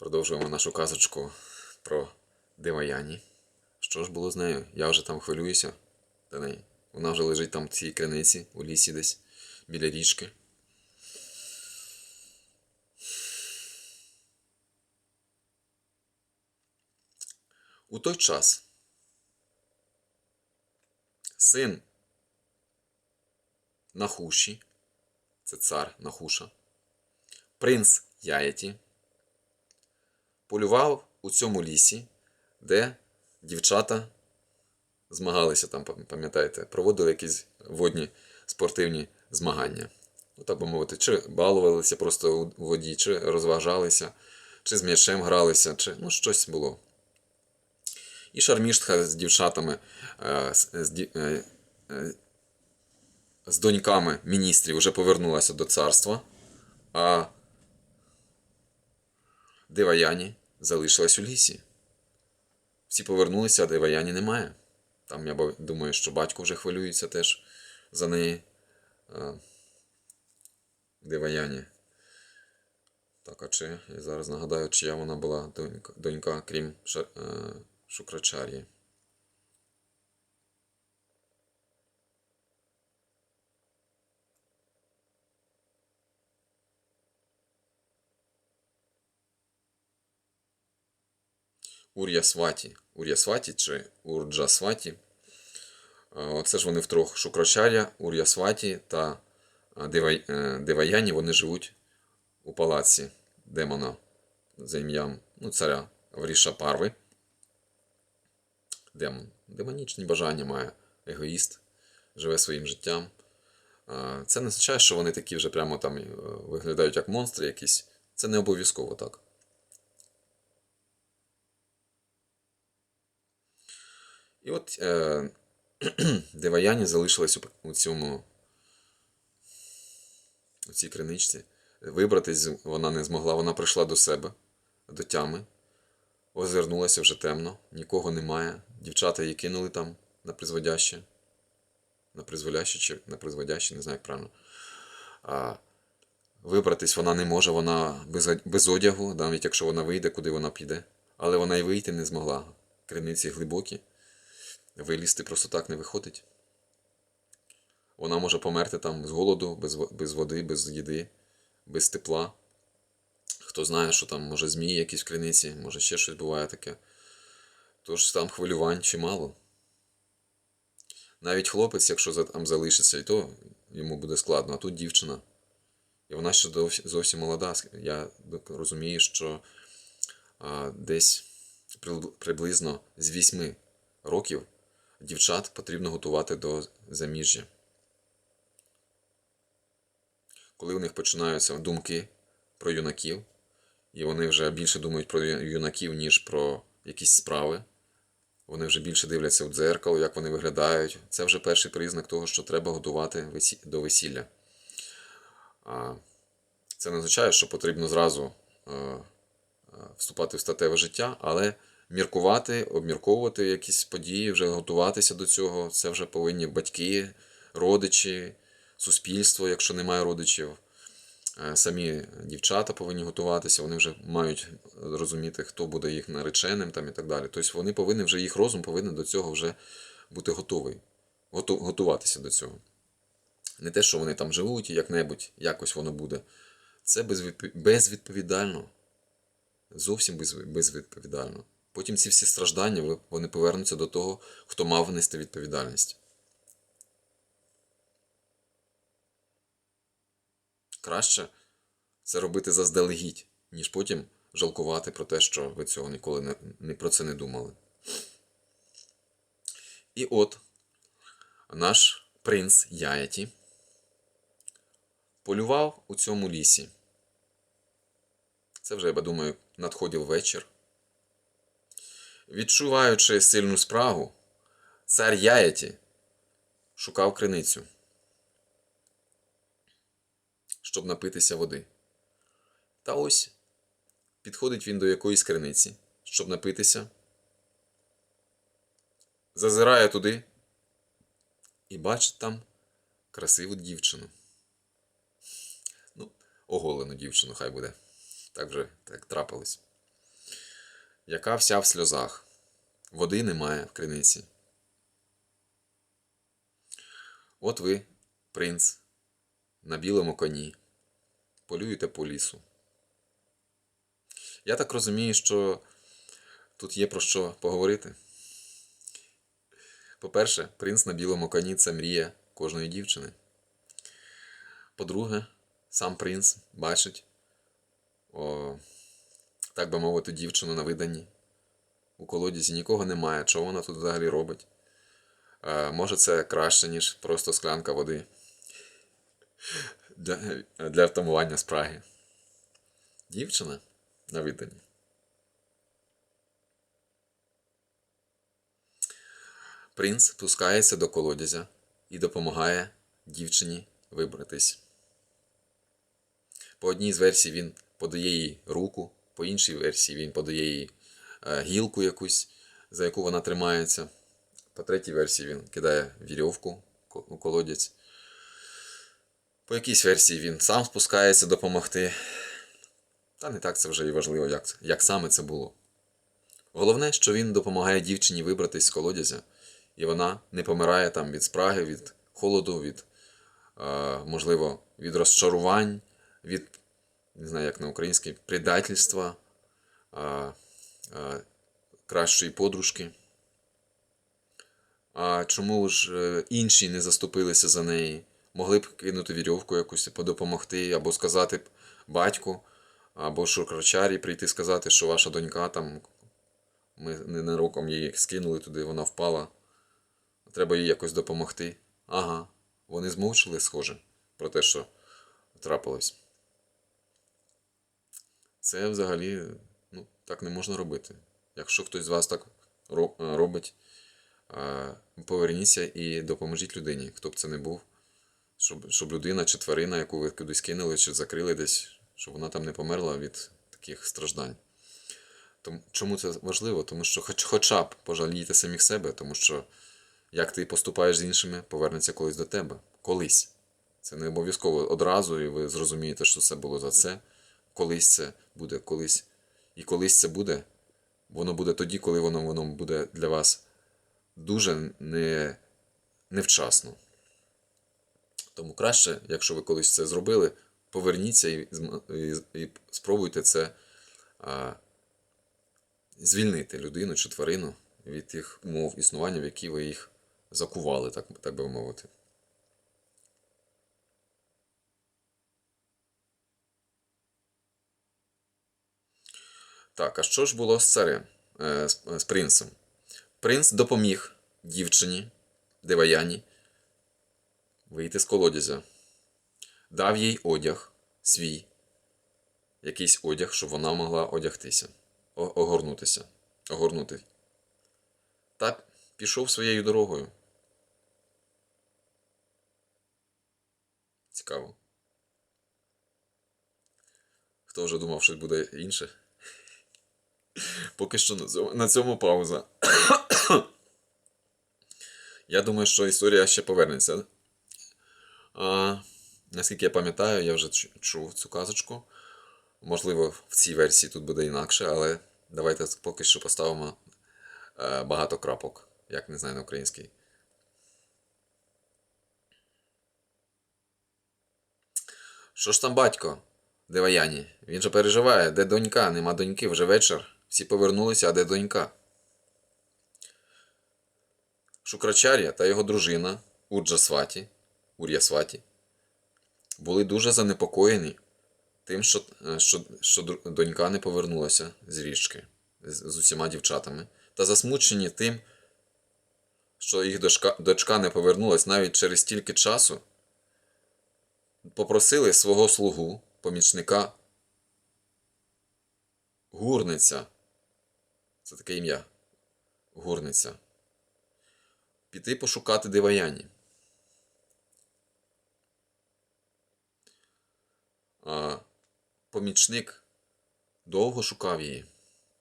Продовжуємо нашу казочку про Диваяні. Що ж було з нею? Я вже там хвилююся до неї. Вона вже лежить там в цій криниці у лісі десь біля річки. У той час син Нахуші, це цар Нахуша, принц Яєті, полював у цьому лісі, де дівчата змагалися там, пам'ятаєте, проводили якісь водні спортивні змагання. Ну, так би мовити, чи балувалися просто у воді, чи розважалися, чи з м'ячем гралися, чи ну, щось було. І шарміштха з дівчатами, е, з, е, е, з доньками міністрів вже повернулася до царства, а Деваяні залишилась у лісі. Всі повернулися, а Деваяні немає. Там я думаю, що батько вже хвилюється теж за неї. Де Деваяні. Так, а чи я зараз нагадаю, чия вона була донька, донька крім Ша, Ур'ясваті. Ур'ясваті чи Урджасваті. Е, Оце ж вони втрьох Шукрачаря, Ур'ясваті та е, Дива- е. Вони живуть у палаці демона за ім'ям ну, царя Вріша Парви. Демон. Демонічні бажання має егоїст, живе своїм життям. Це не означає, що вони такі вже прямо там виглядають як монстри якісь. Це не обов'язково так. І от е, Деваяні залишилась у, цьому у цій криничці. Вибратись вона не змогла, вона прийшла до себе, до тями, озирнулася вже темно, нікого немає. Дівчата її кинули там на призводяще. На призволяще чи на призводяще, не знаю, як правильно. А, вибратись вона не може, вона без, без одягу, навіть якщо вона вийде, куди вона піде. Але вона й вийти не змогла. Криниці глибокі. Вилізти просто так не виходить. Вона може померти там з голоду, без, без води, без їди, без тепла. Хто знає, що там може змії якісь в криниці, може ще щось буває таке. Тож там хвилювань чимало. Навіть хлопець, якщо там залишиться, і то йому буде складно, а тут дівчина. І вона ще зовсім молода. Я розумію, що а, десь приблизно з 8 років дівчат потрібно готувати до заміжжя. Коли у них починаються думки про юнаків, і вони вже більше думають про юнаків, ніж про якісь справи. Вони вже більше дивляться в дзеркало, як вони виглядають. Це вже перший признак того, що треба готувати до весілля. Це не означає, що потрібно зразу е, е, вступати в статеве життя, але міркувати, обмірковувати якісь події, вже готуватися до цього. Це вже повинні батьки, родичі, суспільство, якщо немає родичів. Е, Самі дівчата повинні готуватися, вони вже мають розуміти, хто буде їх нареченим там і так далі. Тобто вони повинні вже їх розум повинен до цього вже бути готовий, готуватися до цього. Не те, що вони там живуть і як-небудь, якось воно буде. Це безвідповідально. Зовсім безвідповідально. Потім ці всі страждання вони повернуться до того, хто мав нести відповідальність. Краще це робити заздалегідь, ніж потім жалкувати про те, що ви цього ніколи не, не про це не думали. І от наш принц Яєті полював у цьому лісі. Це вже, я думаю, надходив вечір. Відчуваючи сильну спрагу, цар Яєті шукав криницю, щоб напитися води. Та ось підходить він до якоїсь криниці, щоб напитися, зазирає туди і бачить там красиву дівчину. Ну, оголену дівчину, хай буде. Так вже так трапилось. Яка вся в сльозах. Води немає в криниці. От ви, принц, на білому коні, полюєте по лісу. Я так розумію, що тут є про що поговорити. По-перше, принц на білому коні це мрія кожної дівчини. По-друге, сам принц бачить, о, так би мовити, дівчину на виданні. У колодязі нікого немає, чого вона тут взагалі робить. Е, може, це краще, ніж просто склянка води для, для втамування спраги. Дівчина на виданні. Принц спускається до колодязя і допомагає дівчині вибратись. По одній з версій він подає їй руку, по іншій версії він подає їй е, гілку якусь, за яку вона тримається. По третій версії він кидає вірьовку у колодязь. По якійсь версії він сам спускається допомогти. Та не так це вже і важливо, як, як саме це було. Головне, що він допомагає дівчині вибратись з колодязя, і вона не помирає там від спраги, від холоду, від, е, можливо, від розчарувань, від, не знаю, як на українській, предательства, е, е, кращої подружки. А чому ж е, інші не заступилися за неї? Могли б кинути вірьовку якусь, подопомогти, або сказати б батьку, або шукрачарі прийти сказати, що ваша донька там, ми ненароком її скинули туди, вона впала. Треба їй якось допомогти. Ага, вони змовчили, схоже, про те, що трапилось. Це взагалі ну, так не можна робити. Якщо хтось з вас так е, робить, е, поверніться і допоможіть людині, хто б це не був. Щоб, щоб людина чи тварина, яку ви кудись кинули чи закрили десь, щоб вона там не померла від таких страждань. Тому, чому це важливо? Тому що хоч, хоча б пожалійте самих себе, тому що як ти поступаєш з іншими, повернеться колись до тебе. Колись. Це не обов'язково одразу, і ви зрозумієте, що це було за це. Колись це буде, колись. І колись це буде, воно буде тоді, коли воно, воно буде для вас дуже не, невчасно. Тому краще, якщо ви колись це зробили, поверніться і, і, і спробуйте це а, звільнити людину чи тварину від тих умов існування, в які ви їх закували, так, так би мовити. Так, а що ж було з царем, е, з, з принцем? Принц допоміг дівчині, Деваяні, вийти з колодязя, дав їй одяг свій, якийсь одяг, щоб вона могла одягтися, огорнутися, огорнути. Та пішов своєю дорогою. Цікаво. Хто вже думав, що буде інше? Поки що на цьому, пауза. Я думаю, що історія ще повернеться. А, наскільки я пам'ятаю, я вже чув цю казочку. Можливо, в цій версії тут буде інакше, але давайте поки що поставимо е, багато крапок, як не знаю на українській. Що ж там батько? Деваяні. Він же переживає, де донька, нема доньки, вже вечір. Всі повернулися, а де донька? Шукрачар'я та його дружина Урджасваті, Ур'ясваті, були дуже занепокоєні тим, що, е, що, що донька не повернулася з річки з, усіма дівчатами, та засмучені тим, що їх дочка, дочка не повернулась навіть через стільки часу, попросили свого слугу, помічника, гурниця. Це таке ім'я. Гурниця. Піти пошукати Деваяні. А помічник довго шукав її,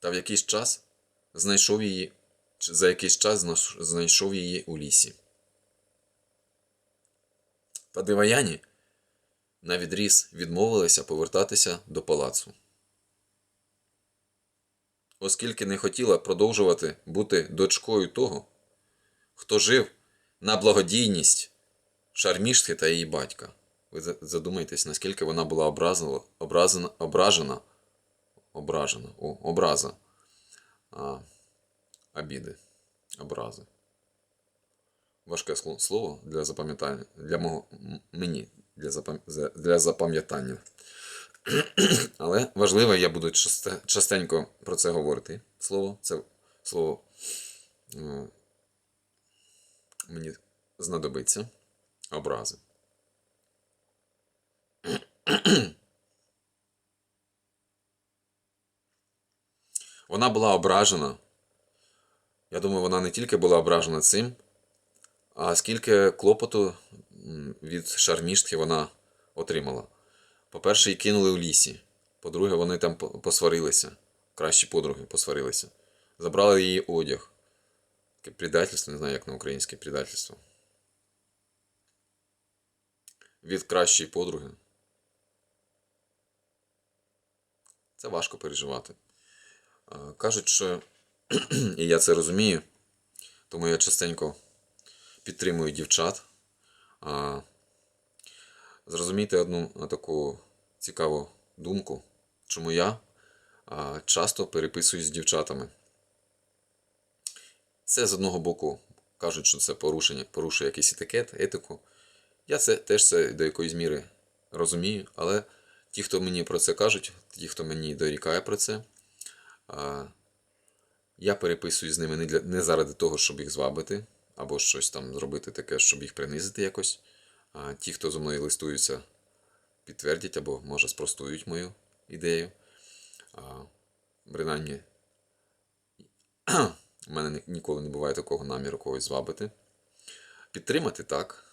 та в якийсь час знайшов її, за якийсь час знайшов її у лісі. Та Деваяні на відріз відмовилися повертатися до палацу. Оскільки не хотіла продовжувати бути дочкою того, хто жив на благодійність Шарміштхи та її батька. Ви задумайтесь, наскільки вона була образена, образена, ображена, ображена, о, образа, а, обіди, образи. Важке слово для запам'ятання, для мого, мені, для запам'ятання. Але важливо, я буду частенько про це говорити. Слово, це слово е, мені знадобиться. Образи. Вона була ображена. Я думаю, вона не тільки була ображена цим, а скільки клопоту від шарміштки вона отримала. По-перше, її кинули в лісі. По-друге, вони там посварилися. Кращі подруги посварилися. Забрали її одяг. Таке предательство, не знаю, як на українське предательство. Від кращої подруги. Це важко переживати. Кажуть, що і я це розумію, тому я частенько підтримую дівчат. А, Зрозумійте одну таку цікаву думку, чому я часто переписуюсь з дівчатами. Це з одного боку кажуть, що це порушення, порушує якийсь етикет, етику. Я це теж це до якоїсь міри розумію, але ті, хто мені про це кажуть, ті, хто мені дорікає про це, я переписую з ними не, для, не заради того, щоб їх звабити, або щось там зробити таке, щоб їх принизити якось. Ті, хто зі мною листуються, підтвердять або, може, спростують мою ідею. Принаймні, у мене ніколи не буває такого наміру когось звабити. Підтримати так.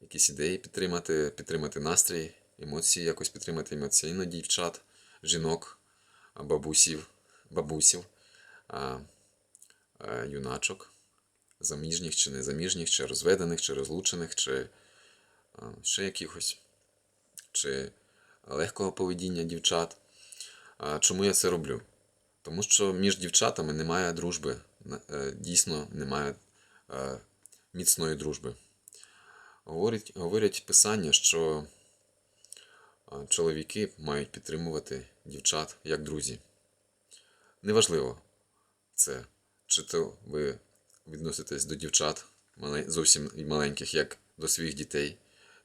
Якісь ідеї підтримати, підтримати настрій, емоції, якось підтримати емоційно дівчат, жінок, бабусів, бабусів, юначок, заміжніх чи незаміжніх, чи розведених, чи розлучених, чи ще якихось, чи легкого поведіння дівчат. Чому я це роблю? Тому що між дівчатами немає дружби, е, дійсно немає е, міцної дружби. Говорить, говорять писання, що чоловіки мають підтримувати дівчат як друзі. Неважливо це, чи то ви відноситесь до дівчат зовсім маленьких, як до своїх дітей,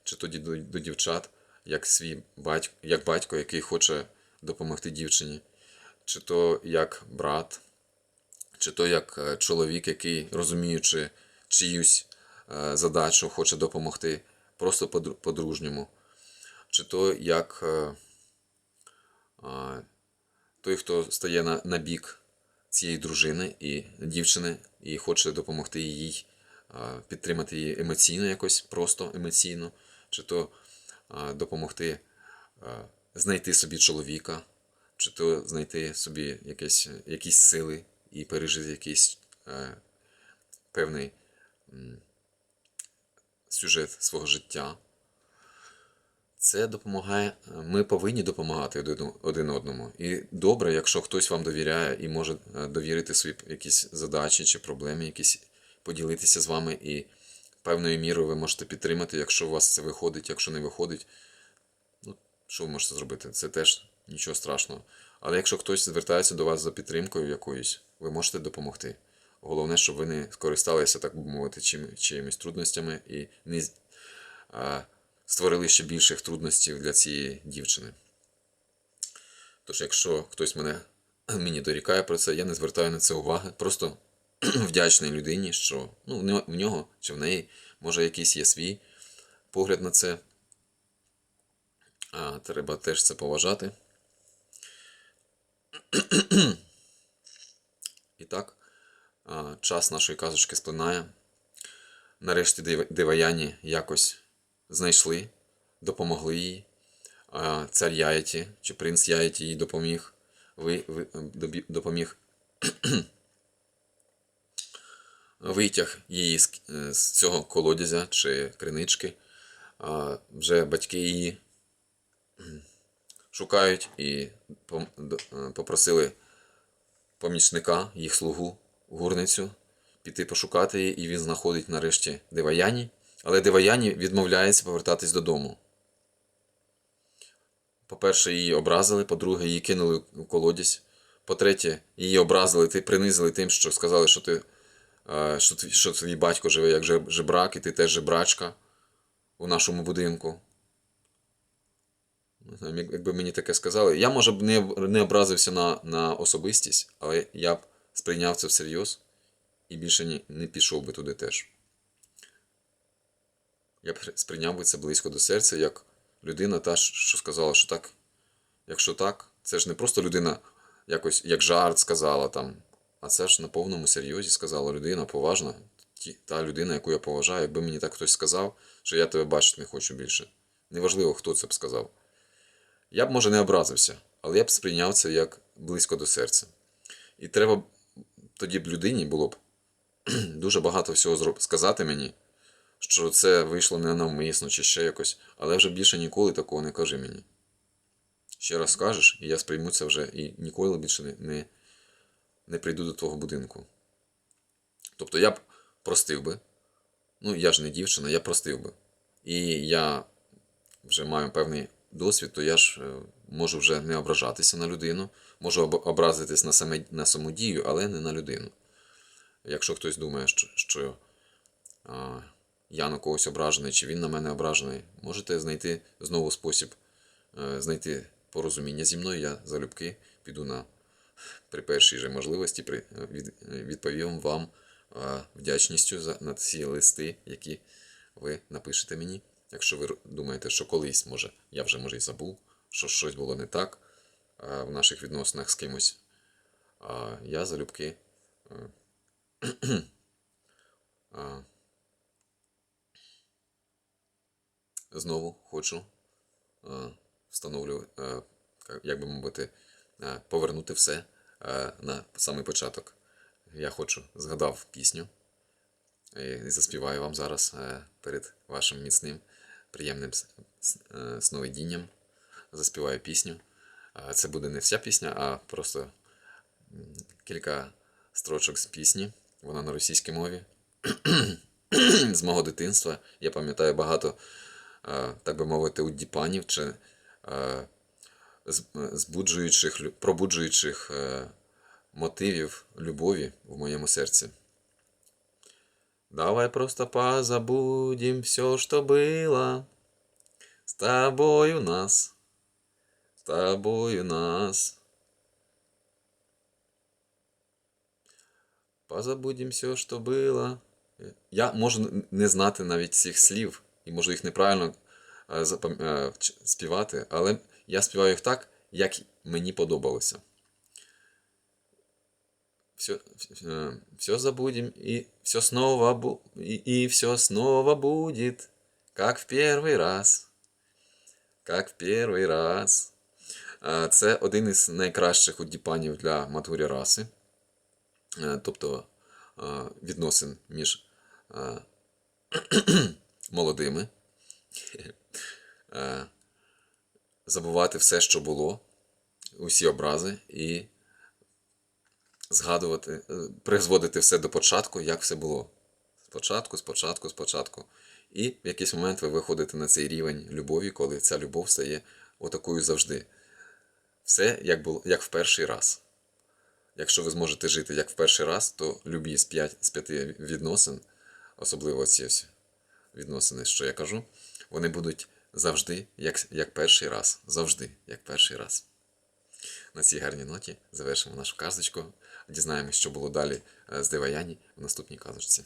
чи тоді до, до дівчат, як свій батько, як батько, який хоче допомогти дівчині, чи то як брат, чи то як е, чоловік, який, розуміючи чиюсь е, задачу, хоче допомогти просто по-дружньому, чи то як е, той, хто стає на, на бік цієї дружини і дівчини, і хоче допомогти їй, підтримати її емоційно якось, просто емоційно, чи то допомогти знайти собі чоловіка, чи то знайти собі якесь, якісь сили і пережити якийсь е, певний сюжет свого життя. Це допомагає. Ми повинні допомагати один- один одному. І добре, якщо хтось вам довіряє і може е, довірити свої якісь задачі чи проблеми, якісь поділитися з вами, і певною мірою ви можете підтримати, якщо у вас це виходить, якщо не виходить, ну, що ви можете зробити? Це теж нічого страшного. Але якщо хтось звертається до вас за підтримкою якоюсь, ви можете допомогти. Головне, щоб ви не скористалися, так би мовити, чим, чиїмись трудностями і не а, створили ще більших трудностей для цієї дівчини. Тож, якщо хтось мене мені дорікає про це, я не звертаю на це уваги. Просто вдячний людині, що ну, в нього- чи в неї може якийсь є свій погляд на це. А, треба теж це поважати. І так, час нашої казочки сплинає. Нарешті див- диваяні якось знайшли, допомогли їй. Цар Яєті, чи принц Яєті їй допоміг, ви, ви, допоміг витяг її з, е, з цього колодязя чи кринички. Вже батьки її шукають і е, попросили помічника, їх слугу, гурницю, піти пошукати її, і він знаходить нарешті Деваяні. Але Деваяні відмовляється повертатись додому. По-перше, її образили, по-друге, її кинули у колодязь. По-третє, її образили, принизили тим, що сказали, що ти що, твій, що твій батько живе як жебрак, і ти теж жебрачка у нашому будинку. Не якби мені таке сказали. Я, може б, не, не образився на, на особистість, але я б сприйняв це всерйоз і більше ні, не пішов би туди теж. Я б сприйняв би це близько до серця, як людина, та, що сказала, що так, якщо так, це ж не просто людина якось як жарт сказала там, а це ж на повному серйозі сказала людина поважна, та людина, яку я поважаю, якби мені так хтось сказав, що я тебе бачити не хочу більше. Неважливо, хто це б сказав. Я б, може, не образився, але я б сприйняв це як близько до серця. І треба тоді б людині було б дуже багато всього зроб- сказати мені, що це вийшло не навмисно чи ще якось, але вже більше ніколи такого не кажи мені. Ще раз скажеш, і я сприйму це вже і ніколи більше не, не, прийду до твого будинку. Тобто я б простив би, ну я ж не дівчина, я простив би. І я вже маю певний досвід, то я ж е, можу вже не ображатися на людину, можу образитись на, саме, на саму дію, але не на людину. Якщо хтось думає, що, що а, я на когось ображений, чи він на мене ображений, можете знайти знову спосіб е, знайти порозуміння зі мною. Я залюбки піду на при першій же можливості е, е, відповім вам е, вдячністю на ці листи, які ви напишете мені. Якщо ви думаєте, що колись, може, я вже може і забув, що щось було не так в наших відносинах з кимось, я залюбки. знову хочу встановлю, ка- як би мовити, повернути все е, на самий початок. Я хочу згадав пісню і, заспіваю вам зараз е, перед вашим міцним, приємним е, сновидінням. Заспіваю пісню. Е, Це буде не вся пісня, а просто кілька строчок з пісні. Вона на російській мові. з мого дитинства. Я пам'ятаю багато, е, так би мовити, удіпанів чи е, збуджуючих, пробуджуючих е, мотивів любові в моєму серці. Давай просто позабудем все, что было. С тобою нас, с тобою нас. Позабудем все, що було. Я можу не знати навіть цих слів, і можу їх неправильно співати, але я співаю їх так, як мені подобалося. Все, все забудем, и все снова бу- и, и все снова будет, как в первый раз. Как в первый раз. Е, Це один із найкращих удіпанів для матурі раси. Е, тобто е, відносин між е, молодими. Е, Забувати все, що було, усі образи, і згадувати, е, призводити все до початку, як все було. Спочатку, спочатку, спочатку. І в якийсь момент ви виходите на цей рівень любові, коли ця любов стає отакою завжди. Все як було, як в перший раз. Якщо ви зможете жити як в перший раз, то любі з, п'ять, з п'яти відносин, особливо ці відносини, що я кажу, вони будуть завжди як, як перший раз. Завжди як перший раз. На цій гарній ноті завершимо нашу казочку. Дізнаємося, що було далі е, з Деваяні в наступній казочці.